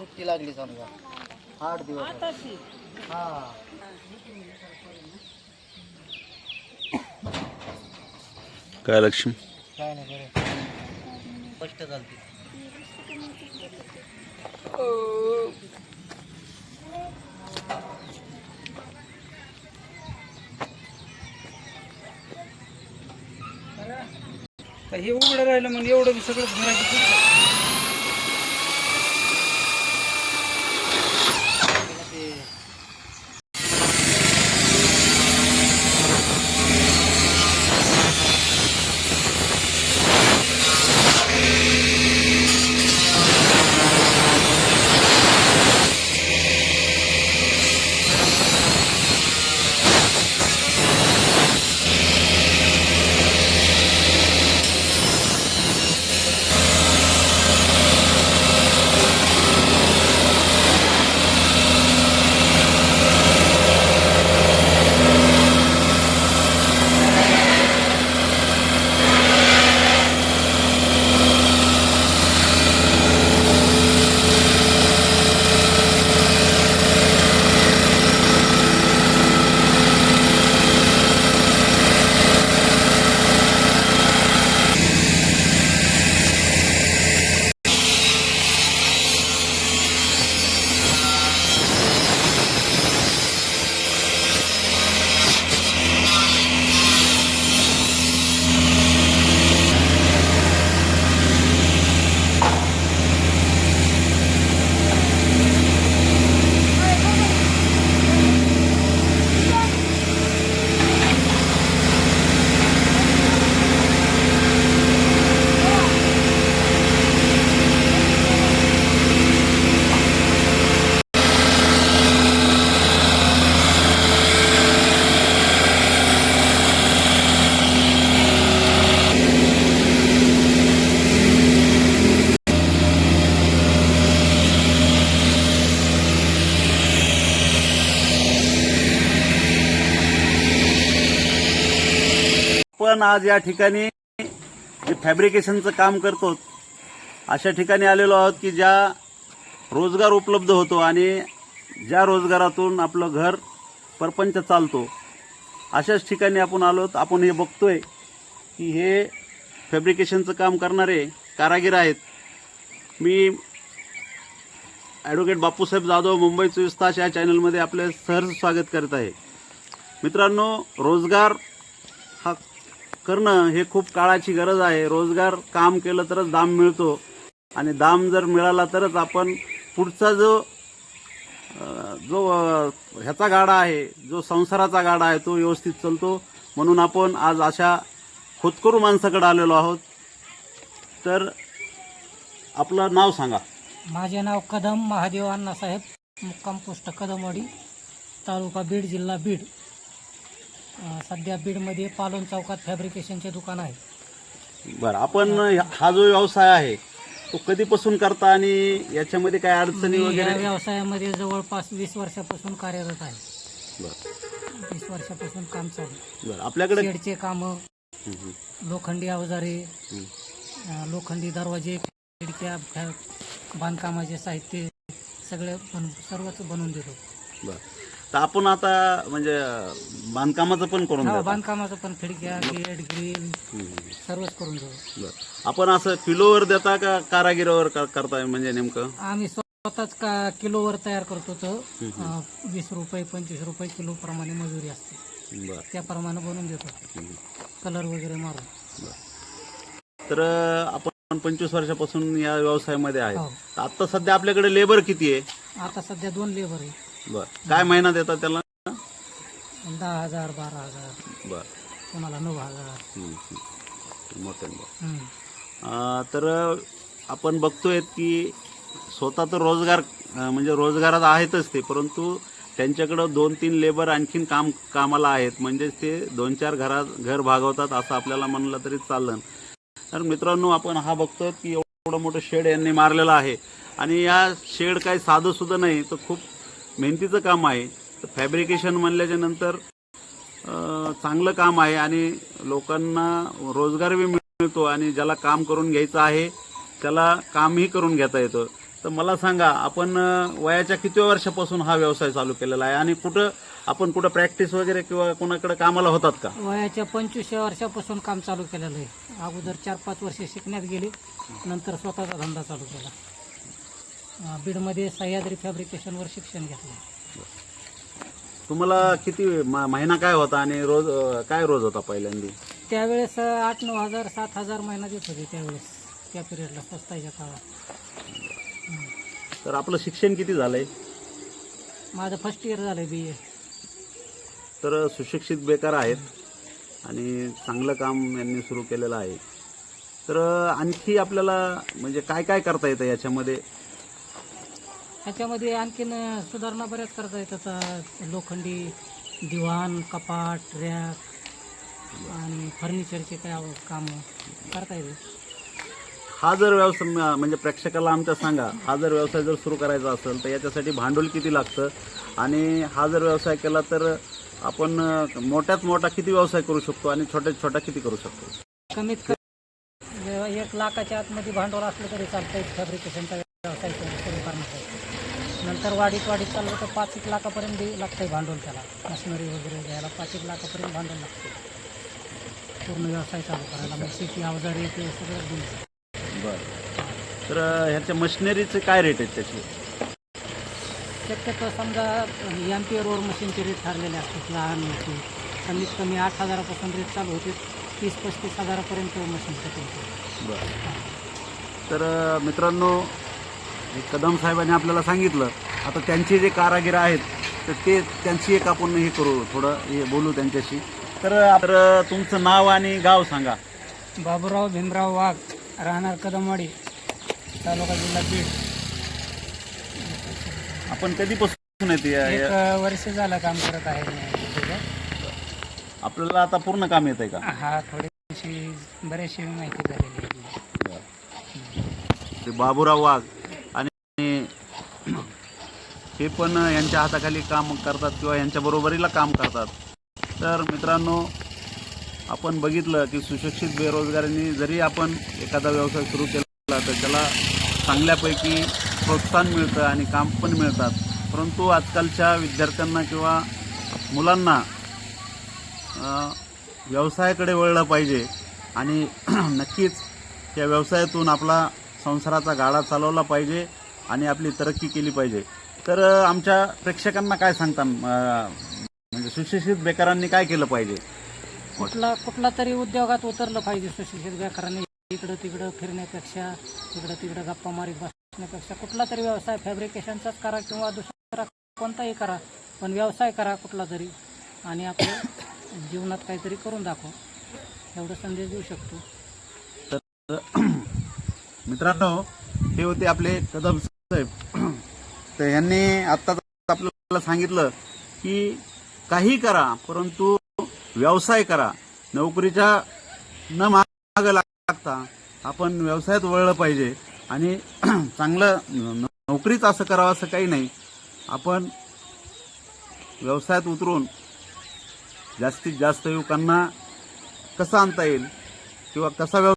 सुट्टी लागली समजा. आठ दिवस हा. काय लक्ष्मी? काय नाही बरं. स्पष्ट चालते. तर हे उघडं राहिलं मग एवढं सगळं भरायचं आपण पण आज या ठिकाणी जे फॅब्रिकेशनचं काम करतो अशा ठिकाणी आलेलो आहोत की ज्या रोजगार उपलब्ध होतो आणि ज्या रोजगारातून आपलं घर परपंच चालतो अशाच ठिकाणी आपण आलो आपण हे बघतोय की हे फॅब्रिकेशनचं काम करणारे कारागीर आहेत. मी ॲडव्होकेट बापूसाहेब जाधव मुंबई चोवीस तास या चॅनलमध्ये आपले सहर्ष स्वागत करत आहे. मित्रांनो रोजगार करणं हे खूप काळाची गरज आहे. रोजगार काम केलं तरच दाम मिळतो. आणि दाम जर मिळाला तरच आपण पुढचा जो जो ह्याचा गाडा आहे जो संसाराचा गाडा आहे तो व्यवस्थित चालतो. म्हणून आपण आज अशा खोतकरू माणसाकडे आलेलो आहोत. तर आपलं नाव सांगा. माझे नाव कदम महादेव अण्णासाहेब मुक्काम पोस्ट कदमवाडी तालुका बीड जिल्हा बीड. सध्या बीडमध्ये पालोन चौकात फॅब्रिकेशनचे दुकान आहे. बरं आपण हा जो व्यवसाय आहे तो कधीपासून करता आणि याच्यामध्ये काय अडचणी मी या वगैरे? व्यवसायामध्ये जवळपास वीस वर्षापासून कार्यरत आहे. बरं. वीस वर्षापासून काम चालू बरं आपल्याकडे शेडचे कामं हं, हं, लोखंडी अवजारे हं. अं, लोखंडी दरवाजे खिडक्या फॅ- बांधकामाचे साहित्य सगळे बन सर्वच बनवून देतो. बरं. तर आपण आता म्हणजे बांधकामाचं पण करून हा देता. बांधकामाचं पण खिडक्या गेट ग्रिल हं. सर्वच करून बरं. आपण असं किलोवर देता का कारागिरावर कर- करताय म्हणजे नेमकं? आम्ही स्वतःच का किलोवर तयार करतो तर अं, वीस रुपये पंचवीस रुपये किलो प्रमाणे मजुरी असते. बरं. त्याप्रमाणे बनवून देतो. कलर वगैरे मारून. तर आपण पंचवीस वर्षापासून या व्यवसायामध्ये आहे. हो. तर आता सध्या आपल्याकडे लेबर किती आहे? आता सध्या दोन लेबर आहे. बरं. काय महिना देतात त्याला? दहा हजार बारा हजार. बरं. कोणाला नऊ हजार. मोठ्यानं बरं. हम्म. अं, तर आपण बघतोय की स्वतः तर रोजगार अं, म्हणजे रोजगारात आहेतच ते परंतु त्यांच्याकडं दोन तीन लेबर आणखीन काम कामाला आहेत. म्हणजेच ते दोन चार घरात घर भागवतात असं आपल्याला म्हणलं तरी चाललं. तर मित्रांनो आपण हा बघतो की एवढं मोठं शेड यांनी मारलेलं आहे. आणि या शेड काही साधं सुद्धा नाही तर खूप मेहनतीचं काम आहे. तर फॅब्रिकेशन म्हणल्याच्या नंतर चांगलं काम आहे आणि लोकांना रोजगार बी मिळतो आणि ज्याला काम करून घ्यायचं आहे त्याला कामही करून घेता येतं. तर मला सांगा आपण वयाच्या किती वर्षापासून हा व्यवसाय चालू केलेला आहे आणि कुठं आपण कुठं प्रॅक्टिस वगैरे किंवा कोणाकडे कामाला होतात का? वयाच्या पंचवीसशे वर्षापासून काम चालू केलेलं आहे. अगोदर चार पाच वर्षे शिकण्यात गेले नंतर स्वतःचा धंदा चालू केला. बीडमध्ये सह्याद्री फॅब्रिकेशनवर शिक्षण घेतलं तुम्हाला किती म- महिना काय होता आणि रोज अं, काय रोज होता पहिल्यांदी? त्यावेळेस आठ नऊ हजार सात हजार महिना देत होते त्यावेळेस त्या पिरियडला स्वस्ताच्या काळात. तर आपलं शिक्षण किती झालंय? माझं फर्स्ट इयर झालं बी ए तर सुशिक्षित बेकार आहेत आणि चांगलं काम यांनी सुरू केलेलं आहे. तर आणखी आपल्याला म्हणजे काय काय करता येतं याच्यामध्ये? ह्याच्यामध्ये आणखीन सुधारणा बऱ्याच करता येतात. लोखंडी दिवाण कपाट रॅक आणि फर्निचरचे काय काम करता येते हा जर व्यवसाय म्हणजे प्रेक्षकाला आमच्या सांगा हा जर व्यवसाय जर सुरू करायचा असेल तर याच्यासाठी भांडवल किती लागतं? आणि हा जर व्यवसाय केला तर आपण मोठ्यात मोठा किती व्यवसाय करू शकतो आणि छोट्यात छोटा किती करू शकतो? कमीत कमी एक लाखाच्या आतमध्ये भांडवल असलं तरी चालतंय फॅब्रिकेशनचा व्यवसाय सुरू करण्यासाठी. नंतर वाढीत वाढीत चाललं तर पाच एक लाखापर्यंत दे- लागतंय भांडवल त्याला. मशिनरी वगैरे घ्यायला पाच एक लाखापर्यंत भांडवल लागते पूर्ण व्यवसाय चालू करायला. मग शेती अवजारे ते सगळं देऊन बरं. तर ह्याच्या मशिनरीचे काय रेट आहेत त्याचे? शक्यतो समजा एम पी रोड मशीनचे रेट ठरलेले असतात. लहान मोठी. कमीत कमी आठ हजारापासून रेट चालू होते. तीस पस्तीस हजारापर्यंत मशीन होते. बरं. तर मित्रांनो कदम साहेबांनी आपल्याला सांगितलं. आता त्यांचे जे कारागीर आहेत तर ते त्यांची एक आपण हे करू थोडं हे बोलू त्यांच्याशी. तर तर तुमचं नाव आणि गाव सांगा. बाबूराव भीमराव वाघ राहणार कदमवाडी तालुका जिल्हा बीड. आपण कधीपासून येते एक वर्ष झालं काम करत आहे. आपल्याला आता पूर्ण काम येत आहे का? हा थोडीशी बरीचशी माहिती झालेली ते बाबूराव वाघ. हे पण यांच्या हाताखाली काम करतात किंवा यांच्या बरोबरीला काम करतात. तर मित्रांनो आपण बघितलं की सुशिक्षित बेरोजगारांनी जरी आपण एखादा व्यवसाय सुरू केला तर त्याला चांगल्यापैकी प्रोत्साहन मिळतं आणि काम पण मिळतात. परंतु आजकालच्या विद्यार्थ्यांना किंवा मुलांना व्यवसायाकडे वळलं पाहिजे आणि नक्कीच त्या व्यवसायातून आपला संसाराचा गाडा चालवला पाहिजे आणि आपली तरक्की केली पाहिजे. तर आमच्या प्रेक्षकांना काय सांगता म्हणजे सुशिक्षित बेकारांनी काय केलं पाहिजे? कुठला कुठला तरी उद्योगात उतरलं पाहिजे सुशिक्षित बेकारांनी इकडं तिकडं फिरण्यापेक्षा इकडं तिकडं गप्पा मारीत बसण्यापेक्षा. कुठला तरी व्यवसाय फॅब्रिकेशनचाच करा किंवा दुसरा कोणताही करा पण व्यवसाय करा कुठला तरी आणि आपलं जीवनात काहीतरी करून दाखव. एवढा संदेश देऊ शकतो. मित्रांनो हे होते आपले कदम साहेब. तर यांनी आत्ताच आपल्याला सांगितलं की काही करा परंतु व्यवसाय करा. नोकरीच्या न माग लागता आपण व्यवसायात वळलं पाहिजे. आणि चांगलं नोकरीच असं करावं असं काही नाही. आपण व्यवसायात उतरून जास्तीत जास्त युवकांना कसा आणता येईल किंवा कसा व्यव